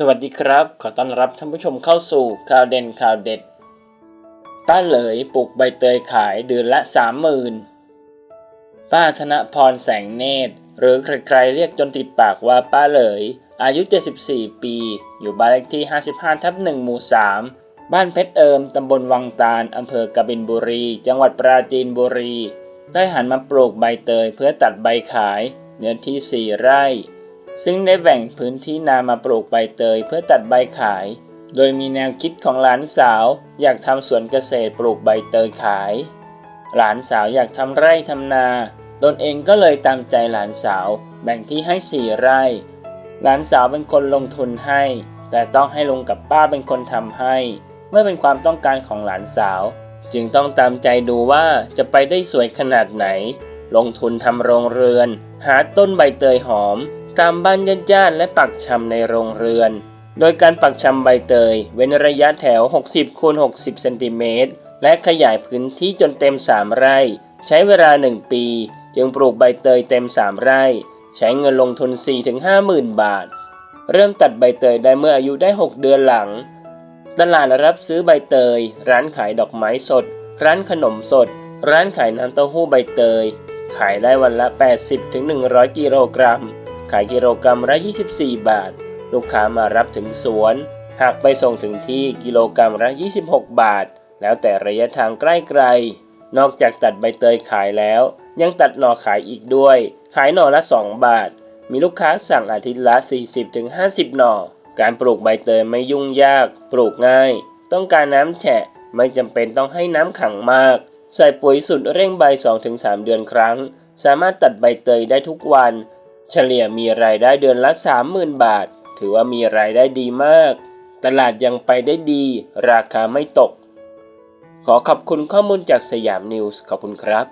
สวัสดีครับ ขอต้อนรับท่านผู้ชมเข้าสู่ข่าวเด่นข่าวเด็ด ป้าเหลยปลูกใบเตยขายเดือนละสามหมื่นป้าธนพรแสงเนตร หรือใครๆเรียกจนติดปากว่าป้าเหลย อายุ 74 ปี อยู่บ้านเลขที่ 55 ทับ1หมู่ 3 บ้านเพชรเอิมตำบลวังตาลอำเภอกบินบุรี จังหวัดปราจีนบุรี ได้หันมาปลูกใบเตยเพื่อตัดใบขาย เนื้อที่ 4 ไร่ ซึ่งได้แบ่งพื้นที่นามาปลูกใบเตยเพื่อตัดใบขาย โดยมีแนวคิดของหลานสาวอยากทำสวนเกษตรปลูกใบเตยขาย หลานสาวอยากทำไร่ทำนา ตนเองก็เลยตามใจหลานสาวแบ่งที่ให้สี่ไร่ หลานสาวเป็นคนลงทุนให้ แต่ต้องให้ลุงกับป้าเป็นคนทำให้ เมื่อเป็นความต้องการของหลานสาว จึงต้องตามใจดูว่าจะไปได้สวยขนาดไหน ลงทุนทำโรงเรือน หาต้นใบเตยหอม ตามบ้านญาติๆและปักชำในโรงเรือน โดยการปักชำใบเตย เว้นระยะแถว 60คูณ60เซนติเมตรและขยายพื้นที่จนเต็ม 3 ไร่ ใช้เวลา 1 ปี จึงปลูกใบเตยเต็ม 3 ไร่ ใช้เงินลงทุน 4-5หมื่นบาท เริ่มตัดใบเตยได้เมื่ออายุได้ 6 เดือนหลัง ตลาดรับซื้อใบเตย ร้านขายดอกไม้สด ร้านขนมสด ร้านขายน้ำเต้าหู้ใบเตย ขายได้วันละ 80-100 กิโลกรัม ขายกิโลกรัมละ 24 บาท ลูกค้ามารับถึงสวน หากไปส่งถึงที่กิโลกรัมละ 26 บาท แล้วแต่ระยะทางใกล้ไกล นอกจากตัดใบเตยขายแล้ว ยังตัดหน่อขายอีกด้วย ขายหน่อละ 2 บาท มีลูกค้าสั่งอาทิตย์ละ 40-50 หน่อ การปลูกใบเตยไม่ยุ่งยาก ปลูกง่าย ต้องการน้ำแฉะ ไม่จำเป็นต้องให้น้ำขังมาก ใส่ปุ๋ยสุดเร่งใบ 2-3 เดือนครั้ง สามารถตัดใบเตยได้ทุกวัน เฉลี่ยมีรายได้เดือนละ 30,000 บาท ถือว่ามีรายได้ดีมาก ตลาดยังไปได้ดี ราคาไม่ตก ขอขอบคุณข้อมูลจากสยามนิวส์ขอบคุณครับ